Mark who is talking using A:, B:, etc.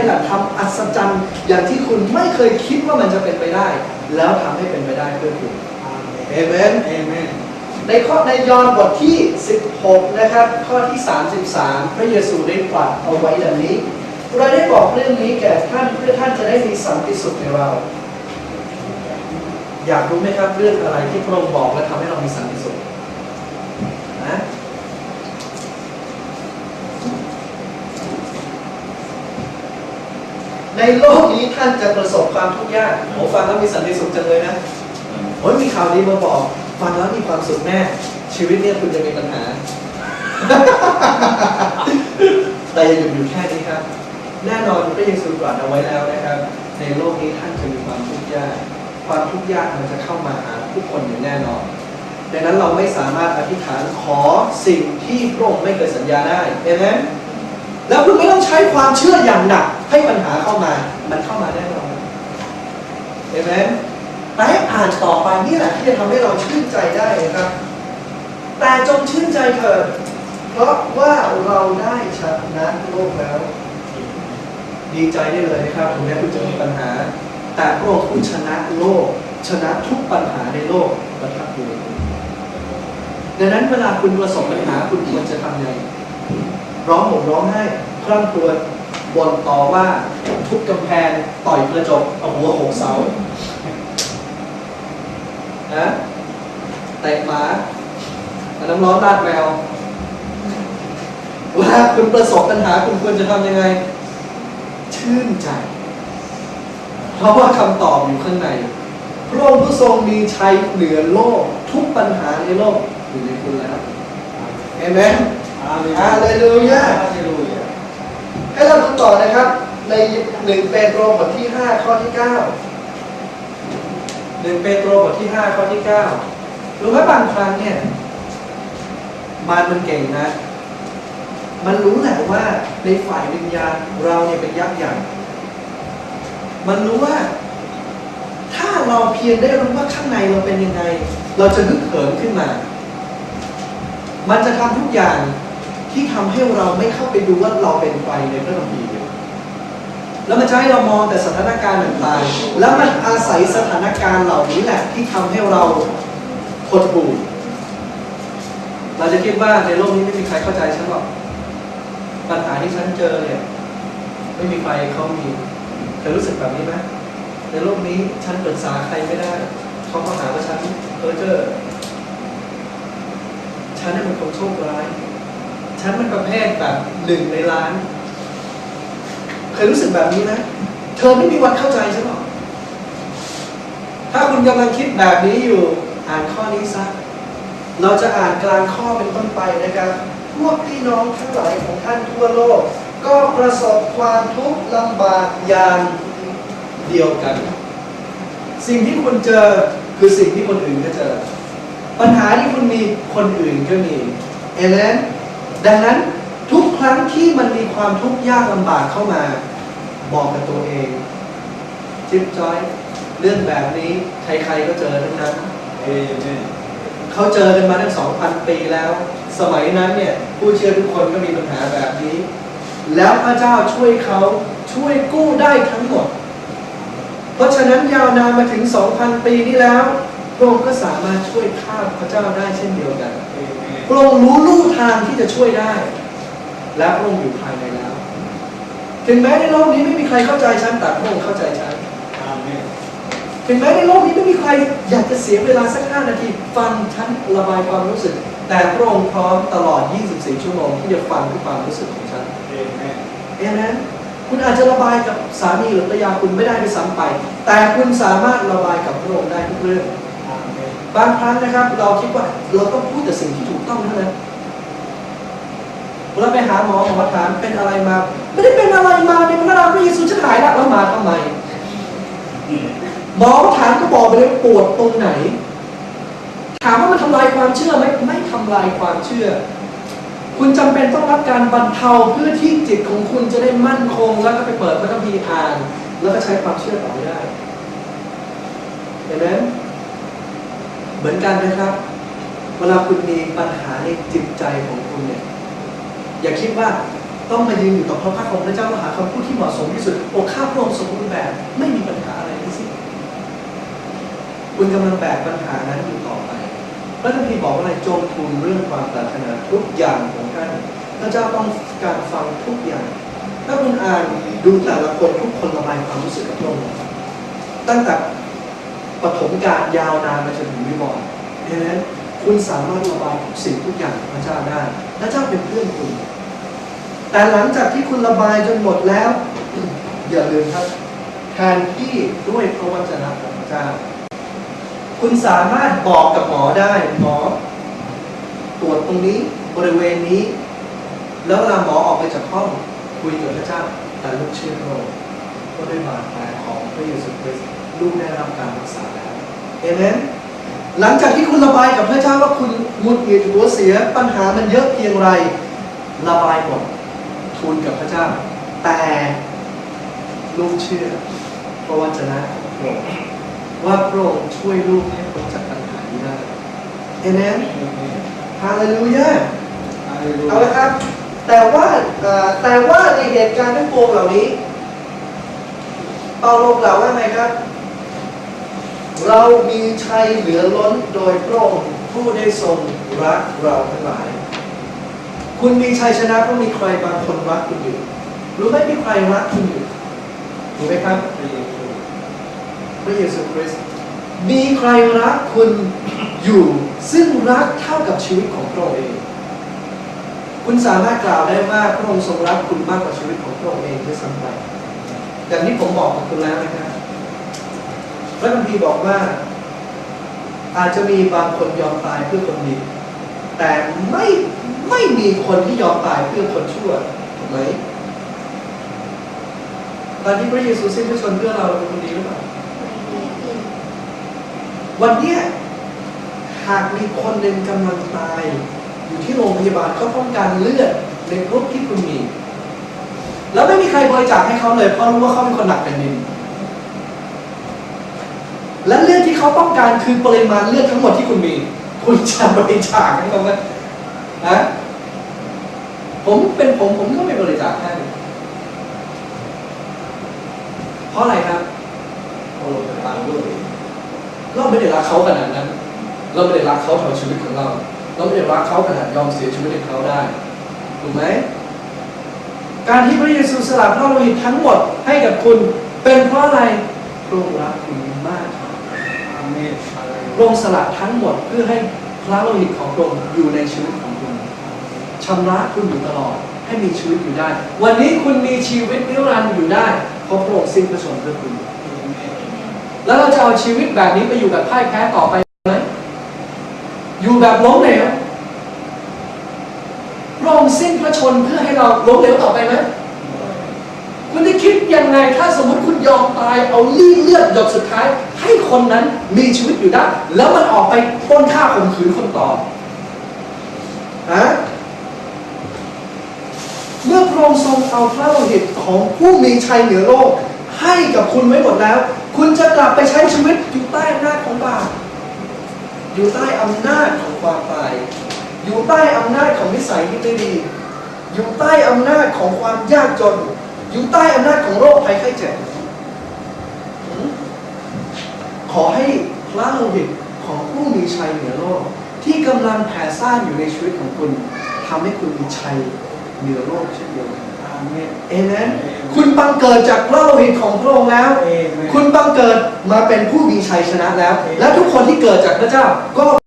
A: นี้แหละทำอัศจรรย์อย่างที่คุณไม่เคยคิดว่ามันจะเป็นไปได้ แล้วทำให้เป็นไปได้เพื่อคุณเอเมน
B: เอเมน
A: ในข้อในยอห์นบทที่ 16 นะครับ ข้อที่ 33 พระเยซูได้ตรัสเอาไว้ดังนี้ เราได้บอกเรื่องนี้แก่ท่านเพื่อท่านจะได้มีสันติสุขในเรา อยากรู้ไหมครับเรื่องอะไรที่พระองค์บอกและทำให้เรามีสันติสุขนะ ในโลกนี้ท่านจะประสบความทุกข์ยากผมฟังแล้วมีสันติสุขจังเลยนะโอ้ยมีข่าวดีมาบอก ฟังแล้วมีความสุขแน่ ชีวิตเนี่ยคุณจะมีปัญหา แต่อย่าหยุดอยู่แค่นี้ครับ แน่นอนพระเยซูตรัสเอาไว้แล้วนะครับ ในโลกนี้ท่านจะมีความทุกข์ยาก ความทุกข์ยากมันจะเข้ามาหาผู้คนอย่างแน่นอน ดังนั้นเราไม่สามารถอธิษฐานขอสิ่งที่พระองค์ไม่เคยสัญญาได้เอเมนแล้วคุณไม่ต้องใช้ความเชื่ออย่างหนัก ให้ปัญหาเข้ามา มันเข้ามาแน่นอนเอเมนแต่ให้อ่านต่อไปนี่แหละที่จะทำให้เราชื่นใจได้นะครับ แต่จงชื่นใจเถิดเพราะว่าเราได้ชนะโลกแล้ว ดีใจได้เลยนะครับถึงแม้คุณจะมีปัญหา แต่พระองค์ผู้ชนะโลก ชนะทุกปัญหาในโลกประทับอยู่ดังนั้นเวลาคุณประสบปัญหาคุณควรจะทำไงร้องห่มร้องไห้คร่ำครวญ บ่นต่อว่าทุบกำแพงต่อยกระจกเอาหัวโขกเสานะเตะหมาเอาน้ำร้อนราดแมวเวลาคุณประสบปัญหาคุณควรจะทำยังไง ชื่นใจ เพราะว่าคำตอบอยู่ข้างในพระองค์ผู้ทรงมีชัยเหนือโลก ทุกปัญหาในโลกอยู่ในคุณแล้วเอเมน
B: อาเล
A: ฮาเลลูยา
B: ฮาเลลูยา
A: ให้เราดูต่อนะครับ ในหนึ่งเปโตรบทที่5ข้อที่9หนึ่งเปโตรบทที่5ข้อที่9รู้ไหมบางครั้งเนี่ยมันมันเก่งนะ มันรู้แหละว่าในฝ่ายวิญญาณเราเนี่ยเป็นยักษ์ใหญ่ มันรู้ว่า ถ้าเราเพียงได้รู้ว่าข้างในเราเป็นยังไง เราจะนึกเหิมขึ้นมา มันจะทำทุกอย่าง ที่ทำให้เราไม่เข้าไปดูว่าเราเป็นใครในพระคัมภีร์แล้วมันจะให้เรามองแต่สถานการณ์ต่างๆ แล้วมันอาศัยสถานการณ์เหล่านี้แหละที่ทำให้เราหดหู่เราจะคิดว่าในโลกนี้ไม่มีใครเข้าใจฉันหรอก ปัญหาที่ฉันเจอเนี่ยไม่มีใครเขามีเคยรู้สึกแบบนี้ไหมในโลกนี้ฉันปรึกษาใครไม่ได้ เขาก็หาว่าฉันเพ้อเจอฉันเป็นคนโชคร้าย ฉันมันประเภทแบบหนึ่งในล้าน เคยรู้สึกแบบนี้ไหมเธอไม่มีวันเข้าใจฉันหรอกถ้าคุณกำลังคิดแบบนี้อยู่อ่านข้อนี้ซะเราจะอ่านกลางข้อเป็นต้นไปนะครับ พวกพี่น้องทั้งหลายของท่านทั่วโลก ก็ประสบความทุกข์ลำบากอย่างเดียวกัน สิ่งที่คุณเจอคือสิ่งที่คนอื่นก็เจอ ปัญหาที่คุณมีคนอื่นก็มีเอเลน ดังนั้นทุกครั้งที่มันมีความทุกข์ยากลำบากเข้ามา บอกกับตัวเอง จิ๊บจอย เรื่องแบบนี้ใครๆก็เจอทั้งนั้น
B: เอเมน
A: เขาเจอกันมาตั้งสองพันปีแล้ว สมัยนั้นเนี่ยผู้เชื่อทุกคนก็มีปัญหาแบบนี้ แล้วพระเจ้าช่วยเขาช่วยกู้ได้ทั้งหมด เพราะฉะนั้นยาวนานมาถึง 2,000 ปีนี้แล้วพระองค์ก็สามารถช่วยข้าพระเจ้าได้เช่นเดียวกัน
B: เอเมน
A: พ ระองค์รู้ลู่ทางที่จะช่วยได้ และพระองค์อยู่ภายในแล้ว ถึงแม้ในโลกนี้ไม่มีใครเข้าใจฉันแต่พระองค์เข้าใจฉัน
B: อาเมน
A: ถึงแม้ในโลกนี้ไม่มีใครอยากจะเสียเวลาสักห้านาที ฟังฉันระบายความรู้สึก แต่พระองค์พร้อมตลอด 24 ชั่วโมงที่จะฟังทุกความรู้สึกของฉัน
B: เอเมน
A: เอเมนคุณอาจจะระบายกับสามีหรือภรรยาคุณไม่ได้ด้วยซ้ำไป แต่คุณสามารถระบายกับพระองค์ได้ทุกเรื่อง
B: อาเมน
A: บางครั้งนะครับ เราคิดว่าเราต้องพูดแต่สิ่งที่ถูกต้องเท่านั้นเราไปหาหมอหมอถามเป็นอะไรมา ไม่ได้เป็นอะไรมาในพระนามพระเยซูฉันหายแล้วแล้วมาทำไมหมอถามก็บอกไปเลยปวดตรงไหน ถามว่ามันทำลายความเชื่อไหมไม่ทำลายความเชื่อ คุณจำเป็นต้องรับการบรรเทาเพื่อที่จิตของคุณจะได้มั่นคง แล้วก็ไปเปิดพระคัมภีร์อ่าน แล้วก็ใช้ความเชื่อต่อไปได้เห็นไหม เหมือนกันนะครับ เวลาคุณมีปัญหาในจิตใจของคุณเนี่ย อย่าคิดว่าต้องมายืนอยู่ต่อพระพักของพระเจ้าหาคำพูดที่เหมาะสมที่สุดโอ้ข้าพระองค์สมบูรณ์แบบไม่มีปัญหาอะไรทั้งสิ้นคุณกำลังแบกปัญหานั้นอยู่ต่อไปพระคัมภีร์บอกว่าอะไรจงทูลเรื่องความปรารถนาทุกอย่างของท่านพระเจ้าต้องการฟังทุกอย่าง ถ้าคุณอ่านดูแต่ละคนทุกคนระบายความรู้สึกกับพระองค์ตั้งแต่ ปฐมกาลยาวนานมาจนถึงวิวรณ์ดังนั้นคุณสามารถระบายทุกสิ่งทุกอย่างพระเจ้าได้พระเจ้าเป็นเพื่อนคุณ แต่หลังจากที่คุณระบายจนหมดแล้ว อย่าลืมครับแทนที่ด้วยพระวจนะของพระเจ้า คุณสามารถบอกกับหมอได้หมอตรวจตรงนี้บริเวณนี้ แล้วเวลาหมอออกไปจากห้องคุยกับพระเจ้าแต่ลูกเชื่อพระองค์ก็ได้บาดแผลของพระเยซูคริสต์ ลูกได้รับการรักษาแล้วเอเมนหลังจากที่คุณระบายกับพระเจ้าว่าคุณหงุดหงิดหัวเสียปัญหามันเยอะเพียงไร ระบายหมดทูลกับพระเจ้า แต่ลูกเชื่อพระวจนะของพระองค์ว่าพระองค์ช่วยลูกให้พ้นจากปัญหานี้ได้เอเมน
B: เอเมน
A: ฮาเลลูยา
B: ฮาเลลู
A: เอา
B: ยา
A: ละครับ แต่ว่าเอ่อแต่ว่าในเหตุการณ์ทั้งปวงเหล่านี้เปาโลกล่าวว่าไงครับ เรามีชัยเหลือล้นโดยพระองค์ผู้ได้ทรงรักเราทั้งหลาย คุณมีชัยชนะเพราะมีใครบางคนรักคุณอยู่หรือไม่มีใครรักคุณอยู่ถูกไหมครับ
B: พระเยซู
A: พระเยซูคริสต์มีใครรักคุณอยู่ซึ่งรักเท่ากับชีวิตของพระองค์เอง คุณสามารถกล่าวได้ว่าพระองค์ทรงรักคุณมากกว่าชีวิตของพระองค์เองด้วยซ้ำไปอย่างที่ผมบอกกับคุณแล้วนะครับ พระคัมภีร์บอกว่า อาจจะมีบางคนยอมตายเพื่อคนดี แต่ไม่ไม่มีคนที่ยอมตายเพื่อคนชั่วถูกไหมตอนที่พระเยซูสิ้นพระชนเพื่อเราเราเป็นคนดีหรือเปล่าวันนี้หากมีคนหนึ่งกำลังตาย อยู่ที่โรงพยาบาลเขาต้องการเลือดในกรุ๊ปที่คุณมี แล้วไม่มีใครบริจาคให้เขาเลยเพราะรู้ว่าเขาเป็นคนหนักแผ่นดิน และเลือดที่เขาต้องการคือปริมาณเลือดทั้งหมดที่คุณมี คุณจะบริจาคให้เขาไหมฮะผมเป็นผมผมก็ไม่บริจาคให้เพราะอะไรครับ
B: โอ้จะตามด้วย
A: เราไม่ได้รักเขาขนาดนั้น เราไม่ได้รักเขาเท่าชีวิตของเรา เราไม่ได้รักเขาขนาดยอมเสียชีวิตให้เขาได้ถูกไหมการที่พระเยซูสละพระโลหิตทั้งหมดให้กับคุณ เป็นเพราะอะไรพระองค์รักคุณมาก
B: อาเมนฮาเล
A: พ
B: ลู
A: ระองค์สละทั้งหมดเพื่อให้พระโลหิตของพระองค์อยู่ในชีวิตของคุณชำระคุณอยู่ตลอดให้มีชีวิตอยู่ได้ วันนี้คุณมีชีวิตนิรันดร์อยู่ได้เพราะพระองค์สิ้นพระชนม์เพื่อคุณ แล้วเราจะเอาชีวิตแบบนี้ไปอยู่แบบพ่ายแพ้ต่อไปไหมอยู่แบบล้มเหลวพระองค์สิ้นพระชนเพื่อให้เราล้มเหลวต่อไปไหมคุณจะคิดยังไงถ้าสมมติคุณยอมตายเอาลี่เลือดหยดสุดท้าย คนนั้นมีชีวิตอยู่ได้ แล้วมันออกไปป้นฆ่าข่มขืนคนต่อฮะเมื่อพระองค์ทรงเอาพระโลหิตของผู้มีชัยเหนือโลก ให้กับคุณไว้หมดแล้ว คุณจะกลับไปใช้ชีวิตอยู่ใต้อำนาจของบาปอยู่ใต้อำนาจของความตายอยู่ใต้อำนาจของนิสัยที่ไม่ดี อยู่ใต้อำนาจของความยากจน อยู่ใต้อำนาจของโรคภัยไข้เจ็บหืม ขอให้พระโลหิตของผู้มีชัยเหนือโลก ที่กำลังแผ่ซ่านอยู่ในชีวิตของคุณทำให้คุณมีชัยเหนือโลกเช่นเดียวกัน
B: อาเมน
A: เอเมนคุณบังเกิดจากพระโลหิตของพระองค์แล้ว
B: เอเมน
A: คุณบังเกิดมาเป็นผู้มีชัยชนะแล้ว และทุกคนที่เกิดจากพระเจ้าก็